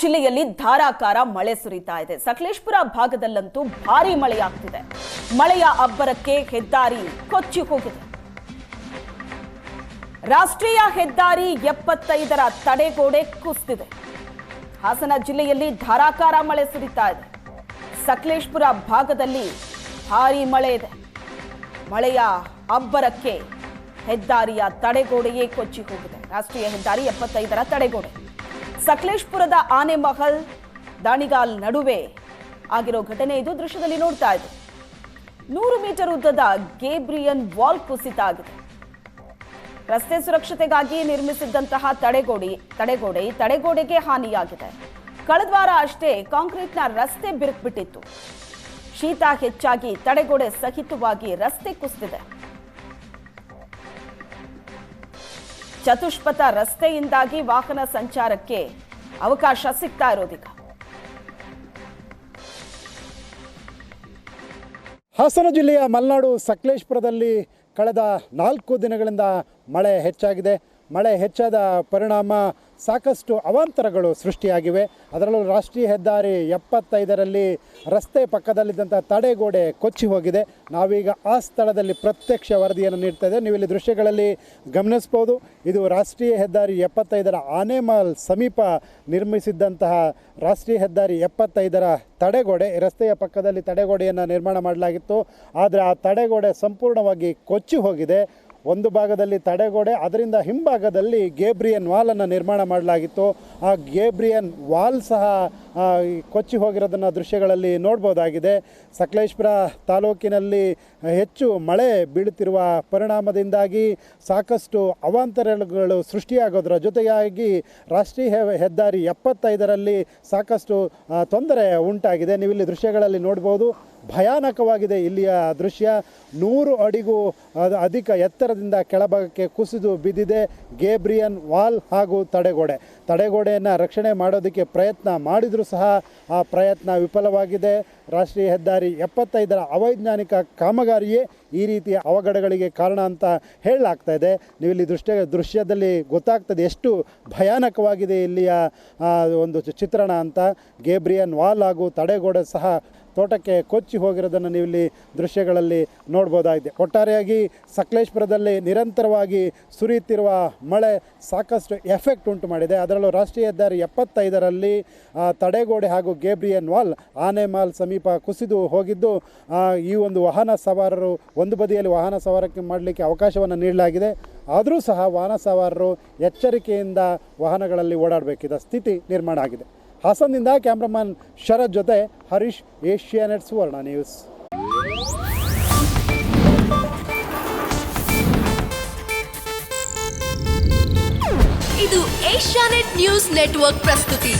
ಜಿಲ್ಲೆಯಲ್ಲಿ ಧಾರಾಕಾರ ಮಳೆ ಸುರಿತಾ ಇದೆ. ಸಕಲೇಶ್ಪುರ ಭಾಗದಲ್ಲಂತೂ ಭಾರಿ ಮಳೆಯಾಗ್ತಿದೆ. ಮಳೆಯ ಅಬ್ಬರಕ್ಕೆ ಹೆದ್ದಾರಿ ಕೊಚ್ಚಿ ಹೋಗಿದೆ. ರಾಷ್ಟ್ರೀಯ ಹೆದ್ದಾರಿ ಎಪ್ಪತ್ತೈದರ ತಡೆಗೋಡೆ ಕುಸಿದಿದೆ. ಹಾಸನ ಜಿಲ್ಲೆಯಲ್ಲಿ ಧಾರಾಕಾರ ಮಳೆ ಸುರಿತಾ ಇದೆ. ಸಕಲೇಶ್ಪುರ ಭಾಗದಲ್ಲಿ ಭಾರಿ ಮಳೆ ಇದೆ. ಮಳೆಯ ಅಬ್ಬರಕ್ಕೆ ಹೆದ್ದಾರಿಯ ತಡೆಗೋಡೆಯೇ ಕೊಚ್ಚಿ ಹೋಗಿದೆ. ರಾಷ್ಟ್ರೀಯ ಹೆದ್ದಾರಿ ಎಪ್ಪತ್ತೈದರ ತಡೆಗೋಡೆ. ಸಕಲೇಶ್ಪುರದ ಆನೆಮಹಲ್ ದಾಣಿಗಾಲ್ ನಡುವೆ ಆಗಿರೋ ಘಟನೆ ಇದು ದೃಶ್ಯದಲ್ಲಿ ನೋಡ್ತಾ ಇದೆ ನೂರು ಮೀಟರ್ ಉದ್ದದ ಗೇಬ್ರಿಯನ್ ವಾಲ್ ಕುಸಿತ ಆಗಿದೆ. ರಸ್ತೆ ಸುರಕ್ಷತೆಗಾಗಿ ನಿರ್ಮಿಸಿದ್ದಂತಹ ತಡೆಗೋಡೆ ತಡೆಗೋಡೆ, ತಡೆಗೋಡೆಗೆ ಹಾನಿಯಾಗಿದೆ. ಕಳೆದ ವಾರ ಅಷ್ಟೇ ಕಾಂಕ್ರೀಟ್ನ ರಸ್ತೆ ಬಿರುಕ್ಬಿಟ್ಟಿತ್ತು ಶೀತ ಹೆಚ್ಚಾಗಿ ತಡೆಗೋಡೆ ಸಹಿತವಾಗಿ ರಸ್ತೆ ಕುಸಿದಿದೆ. ಚತುಷ್ಪಥ ರಸ್ತೆಯಿಂದಾಗಿ ವಾಹನ ಸಂಚಾರಕ್ಕೆ ಅವಕಾಶ ಸಿಗ್ತಾ ಇರೋದೀಗ ಹಾಸನ ಜಿಲ್ಲೆಯ ಮಲೆನಾಡು ಸಕಲೇಶ್ಪುರದಲ್ಲಿ ಕಳೆದ ನಾಲ್ಕು ದಿನಗಳಿಂದ ಮಳೆ ಹೆಚ್ಚಾಗಿದೆ. ಮಳೆ ಹೆಚ್ಚಾದ ಪರಿಣಾಮ ಸಾಕಷ್ಟು ಅವಾಂತರಗಳು ಸೃಷ್ಟಿಯಾಗಿವೆ. ಅದರಲ್ಲೂ ರಾಷ್ಟ್ರೀಯ ಹೆದ್ದಾರಿ ಎಪ್ಪತ್ತೈದರಲ್ಲಿ ರಸ್ತೆ ಪಕ್ಕದಲ್ಲಿದ್ದಂಥ ತಡೆಗೋಡೆ ಕೊಚ್ಚಿ ಹೋಗಿದೆ. ನಾವೀಗ ಆ ಸ್ಥಳದಲ್ಲಿ ಪ್ರತ್ಯಕ್ಷ ವರದಿಯನ್ನು ನೀಡ್ತಾ ಇದ್ದೇವೆ. ನೀವು ಇಲ್ಲಿ ದೃಶ್ಯಗಳಲ್ಲಿ ಗಮನಿಸ್ಬೋದು ಇದು ರಾಷ್ಟ್ರೀಯ ಹೆದ್ದಾರಿ ಎಪ್ಪತ್ತೈದರ ಆನೆಮಾಲ್ ಸಮೀಪ ನಿರ್ಮಿಸಿದ್ದಂತಹ ರಾಷ್ಟ್ರೀಯ ಹೆದ್ದಾರಿ ಎಪ್ಪತ್ತೈದರ ತಡೆಗೋಡೆ. ರಸ್ತೆಯ ಪಕ್ಕದಲ್ಲಿ ತಡೆಗೋಡೆಯನ್ನು ನಿರ್ಮಾಣ ಮಾಡಲಾಗಿತ್ತು. ಆದರೆ ಆ ತಡೆಗೋಡೆ ಸಂಪೂರ್ಣವಾಗಿ ಕೊಚ್ಚಿ ಹೋಗಿದೆ. ಒಂದು ಭಾಗದಲ್ಲಿ ತಡೆಗೋಡೆ ಅದರಿಂದ ಹಿಂಭಾಗದಲ್ಲಿ ಗೇಬ್ರಿಯನ್ ವಾಲನ್ನು ನಿರ್ಮಾಣ ಮಾಡಲಾಗಿತ್ತು. ಆ ಗೇಬ್ರಿಯನ್ ವಾಲ್ ಸಹ ಕೊಚ್ಚಿ ಹೋಗಿರೋದನ್ನು ದೃಶ್ಯಗಳಲ್ಲಿ ನೋಡ್ಬೋದಾಗಿದೆ. ಸಕಲೇಶ್ಪುರ ತಾಲೂಕಿನಲ್ಲಿ ಹೆಚ್ಚು ಮಳೆ ಬೀಳುತ್ತಿರುವ ಪರಿಣಾಮದಿಂದಾಗಿ ಸಾಕಷ್ಟು ಅವಾಂತರಗಳು ಸೃಷ್ಟಿಯಾಗೋದರ ಜೊತೆಯಾಗಿ ರಾಷ್ಟ್ರೀಯ ಹೆದ್ದಾರಿ ಎಪ್ಪತ್ತೈದರಲ್ಲಿ ಸಾಕಷ್ಟು ತೊಂದರೆ ಉಂಟಾಗಿದೆ. ನೀವು ಇಲ್ಲಿ ದೃಶ್ಯಗಳಲ್ಲಿ ನೋಡ್ಬೋದು. ಭಯಾನಕವಾಗಿದೆ ಇಲ್ಲಿಯ ದೃಶ್ಯ. ನೂರು ಅಡಿಗೂ ಅಧಿಕ ಎತ್ತರದಿಂದ ಕೆಳಭಾಗಕ್ಕೆ ಕುಸಿದು ಬಿದ್ದಿದೆ. ಗೇಬ್ರಿಯನ್ ವಾಲ್ ಹಾಗೂ ತಡೆಗೋಡೆ. ತಡೆಗೋಡೆಯನ್ನು ರಕ್ಷಣೆ ಮಾಡೋದಕ್ಕೆ ಪ್ರಯತ್ನ ಮಾಡಿದರೂ ಸಹ ಆ ಪ್ರಯತ್ನ ವಿಫಲವಾಗಿದೆ. ರಾಷ್ಟ್ರೀಯ ಹೆದ್ದಾರಿ ಎಪ್ಪತ್ತೈದರ ಅವೈಜ್ಞಾನಿಕ ಕಾಮಗಾರಿಯೇ ಈ ರೀತಿಯ ಅವಘಡಗಳಿಗೆ ಕಾರಣ ಅಂತ ಹೇಳಲಾಗ್ತಾ ಇದೆ. ನೀವು ಇಲ್ಲಿ ದೃಶ್ಯ, ದೃಶ್ಯದಲ್ಲಿ ಗೊತ್ತಾಗ್ತದೆ ಎಷ್ಟು ಭಯಾನಕವಾಗಿದೆ ಇಲ್ಲಿಯ ಒಂದು ಚಿತ್ರಣ ಅಂತ. ಗೇಬ್ರಿಯನ್ ವಾಲ್ ಹಾಗೂ ತಡೆಗೋಡೆ ಸಹ ತೋಟಕ್ಕೆ ಕೊಚ್ಚಿ ಹೋಗಿರೋದನ್ನು ನೀವು ಇಲ್ಲಿ ದೃಶ್ಯಗಳಲ್ಲಿ ನೋಡ್ಬೋದಾಗಿದೆ. ಒಟ್ಟಾರೆಯಾಗಿ ಸಕಲೇಶ್ಪುರದಲ್ಲಿ ನಿರಂತರವಾಗಿ ಸುರಿಯುತ್ತಿರುವ ಮಳೆ ಸಾಕಷ್ಟು ಎಫೆಕ್ಟ್ ಉಂಟು ಮಾಡಿದೆ. ಅದರಲ್ಲೂ ರಾಷ್ಟ್ರೀಯ ಹೆದ್ದಾರಿ ಎಪ್ಪತ್ತೈದರಲ್ಲಿ ತಡೆಗೋಡೆ ಹಾಗೂ ಗೇಬ್ರಿಯನ್ ವಾಲ್ ಆನೆಮಾಲ್ ಸಮೀಪ ಕುಸಿದು ಹೋಗಿದ್ದು ಈ ಒಂದು ವಾಹನ ಸವಾರರು, ಒಂದು ಬದಿಯಲ್ಲಿ ವಾಹನ ಸವಾರಕ್ಕೆ ಮಾಡಲಿಕ್ಕೆ ಅವಕಾಶವನ್ನು ನೀಡಲಾಗಿದೆ. ಆದರೂ ಸಹ ವಾಹನ ಸವಾರರು ಎಚ್ಚರಿಕೆಯಿಂದ ವಾಹನಗಳಲ್ಲಿ ಓಡಾಡಬೇಕಿದ್ದ ಸ್ಥಿತಿ ನಿರ್ಮಾಣ ಆಗಿದೆ. ಹಾಸನದಿಂದ ಕ್ಯಾಮ್ರಾಮನ್ ಶರತ್ ಜೊತೆ ಹರೀಶ್ ಏಷ್ಯಾನೆಟ್ ಸುವರ್ಣ ನ್ಯೂಸ್. ಇದು ಏಷ್ಯಾನೆಟ್ ನ್ಯೂಸ್ ನೆಟ್ವರ್ಕ್ ಪ್ರಸ್ತುತಿ.